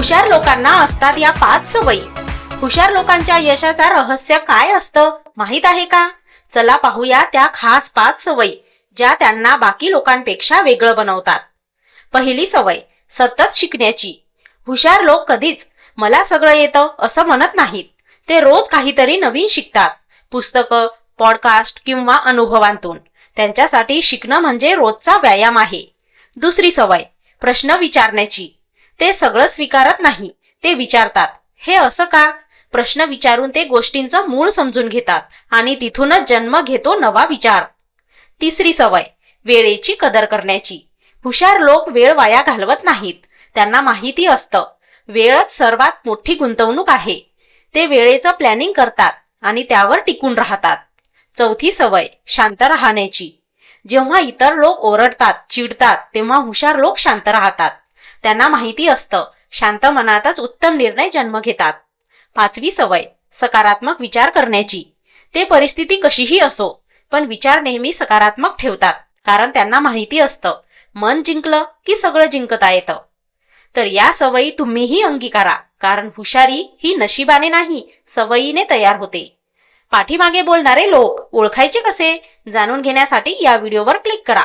हुशार लोकांना असतात या पाच सवयी. हुशार लोकांच्या यशाचा रहस्य काय असतं माहीत आहे का? चला पाहूया त्या खास पाच सवयी ज्या त्यांना बाकी लोकांपेक्षा वेगळं बनवतात. पहिली सवय सतत शिकण्याची. हुशार लोक कधीच मला सगळं येतं असं म्हणत नाहीत. ते रोज काहीतरी नवीन शिकतात. पुस्तकं पॉडकास्ट किंवा अनुभवांतून. त्यांच्यासाठी शिकणं म्हणजे रोजचा व्यायाम आहे. दुसरी सवय प्रश्न विचारण्याची. ते सगळं स्वीकारत नाही. ते विचारतात हे असं का? प्रश्न विचारून ते गोष्टींचं मूळ समजून घेतात आणि तिथूनच जन्म घेतो नवा विचार. तिसरी सवय वेळेची कदर करण्याची. हुशार लोक वेळ वाया घालवत नाहीत. त्यांना माहिती असतं. वेळच सर्वात मोठी गुंतवणूक आहे. ते वेळेचं प्लॅनिंग करतात आणि त्यावर टिकून राहतात. चौथी सवय शांत राहण्याची. जेव्हा इतर लोक ओरडतात चिडतात तेव्हा हुशार लोक शांत राहतात. त्यांना माहिती असतं. शांत मनातच उत्तम निर्णय जन्म घेतात. पाचवी सवय सकारात्मक विचार करण्याची. ते परिस्थिती कशीही असो पण विचार नेहमी सकारात्मक ठेवतात कारण त्यांना माहिती असतं मन जिंकलं की सगळं जिंकता येतं. तर या सवयी तुम्हीही अंगीकारा कारण हुशारी ही नशिबाने नाही सवयीने तयार होते. पाठीमागे बोलणारे लोक ओळखायचे कसे? जाणून घेण्यासाठी या व्हिडिओवर क्लिक करा.